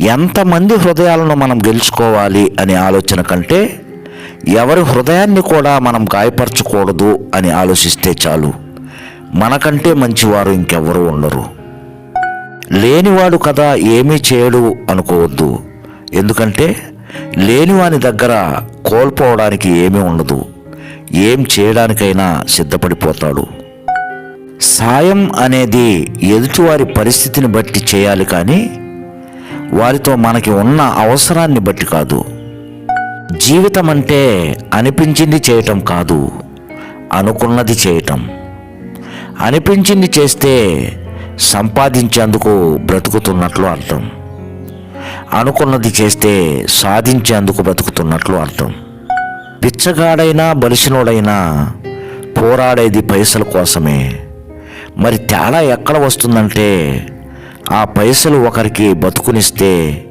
ఎంతమంది హృదయాలను మనం గెలుచుకోవాలి అనే ఆలోచన కంటే ఎవరి హృదయాన్ని కూడా మనం గాయపరచకూడదు అని ఆలోచిస్తే చాలు. మనకంటే మంచివారు ఇంకెవరూ ఉండరు. లేనివాడు కదా ఏమీ చేయడు అనుకోవద్దు. ఎందుకంటే లేనివాని దగ్గర కోల్పోవడానికి ఏమీ ఉండదు. ఏం చేయడానికైనా సిద్ధపడిపోతాడు. సాయం అనేది ఎదుటివారి పరిస్థితిని బట్టి చేయాలి కానీ వారితో మనకి ఉన్న అవసరాన్ని బట్టి కాదు. జీవితం అంటే అనిపించింది చేయటం కాదు అనుకున్నది చేయటం. అనిపించింది చేస్తే సంపాదించేందుకు బ్రతుకుతున్నట్లు అర్థం. అనుకున్నది చేస్తే సాధించేందుకు బ్రతుకుతున్నట్లు అర్థం. పిచ్చగాడైనా బలిసినోడైనా పోరాడేది పైసల కోసమే. మరి తేడా ఎక్కడ వస్తుందంటే ఆ పైసలు ఒకరికి బతుకునిస్తే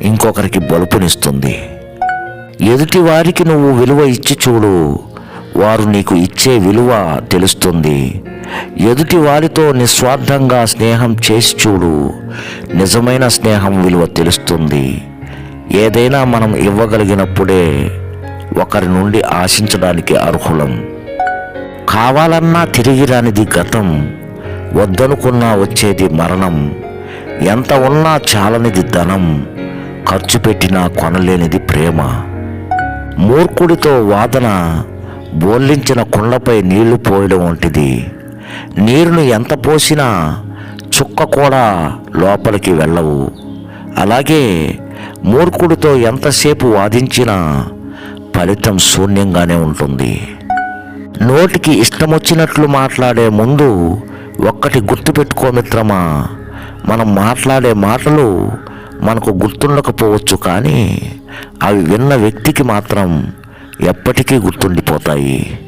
ఇంకొకరికి బలుపునిస్తుంది. ఎదుటి వారికి నువ్వు విలువ ఇచ్చి చూడు వారు నీకు ఇచ్చే విలువ తెలుస్తుంది. ఎదుటి వారితో నిస్వార్థంగా స్నేహం చేసి చూడు నిజమైన స్నేహం విలువ తెలుస్తుంది. ఏదైనా మనం ఇవ్వగలిగినప్పుడే ఒకరి నుండి ఆశించడానికి అర్హులం. కావాలన్నా తిరిగి రానిది గతం వద్దనుకున్నా వచ్చేది మరణం. ఎంత ఉన్నా చాలనిది ధనం ఖర్చు పెట్టినా కొనలేనిది ప్రేమ. మూర్ఖుడితో వాదన బోల్లించిన కుండపై నీళ్ళు పోయడం వంటిది. నీరును ఎంత పోసినా చుక్క కూడా లోపలికి వెళ్ళవు. అలాగే మూర్ఖుడితో ఎంతసేపు వాదించినా ఫలితం శూన్యంగానే ఉంటుంది. నోటికి ఇష్టమొచ్చినట్లు మాట్లాడే ముందు ఒక్కటి గుర్తుపెట్టుకో మిత్రమా మనం మాట్లాడే మాటలు మనకు గుర్తుండకపోవచ్చు కానీ అవి విన్న వ్యక్తికి మాత్రం ఎప్పటికీ గుర్తుండిపోతాయి.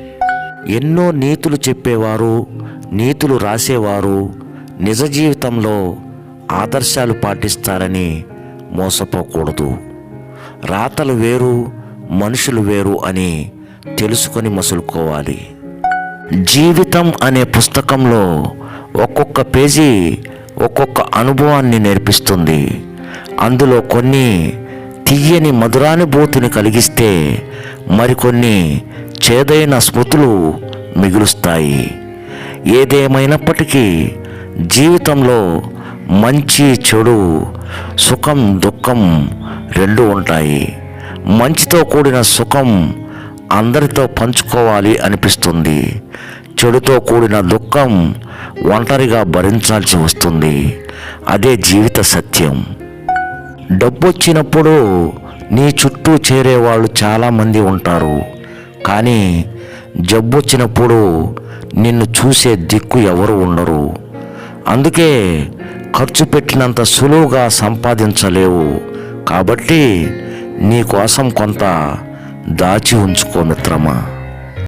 ఎన్నో నీతులు చెప్పేవారు నీతులు రాసేవారు నిజ జీవితంలో ఆదర్శాలు పాటిస్తారని మోసపోకూడదు. రాతలు వేరు మనుషులు వేరు అని తెలుసుకొని మసులుకోవాలి. జీవితం అనే పుస్తకంలో ఒక్కొక్క పేజీ ఒక్కొక్క అనుభవాన్ని నేర్పిస్తుంది. అందులో కొన్ని తీయని మధురానుభూతిని కలిగిస్తే మరికొన్ని చేదైన స్మృతులు మిగులుస్తాయి. ఏదేమైనప్పటికీ జీవితంలో మంచి చెడు సుఖం దుఃఖం రెండు ఉంటాయి. మంచితో కూడిన సుఖం అందరితో పంచుకోవాలి అనిపిస్తుంది. చెడుతో కూడిన దుఃఖం ఒంటరిగా భరించాల్సి వస్తుంది. అదే జీవిత సత్యం. డబ్బొచ్చినప్పుడు నీ చుట్టూ చేరేవాళ్ళు చాలామంది ఉంటారు. కానీ జబ్బొచ్చినప్పుడు నిన్ను చూసే దిక్కు ఎవరు ఉండరు. అందుకే ఖర్చు పెట్టినంత సులువుగా సంపాదించలేవు. కాబట్టి నీ కోసం కొంత దాచి ఉంచుకో మిత్రమా.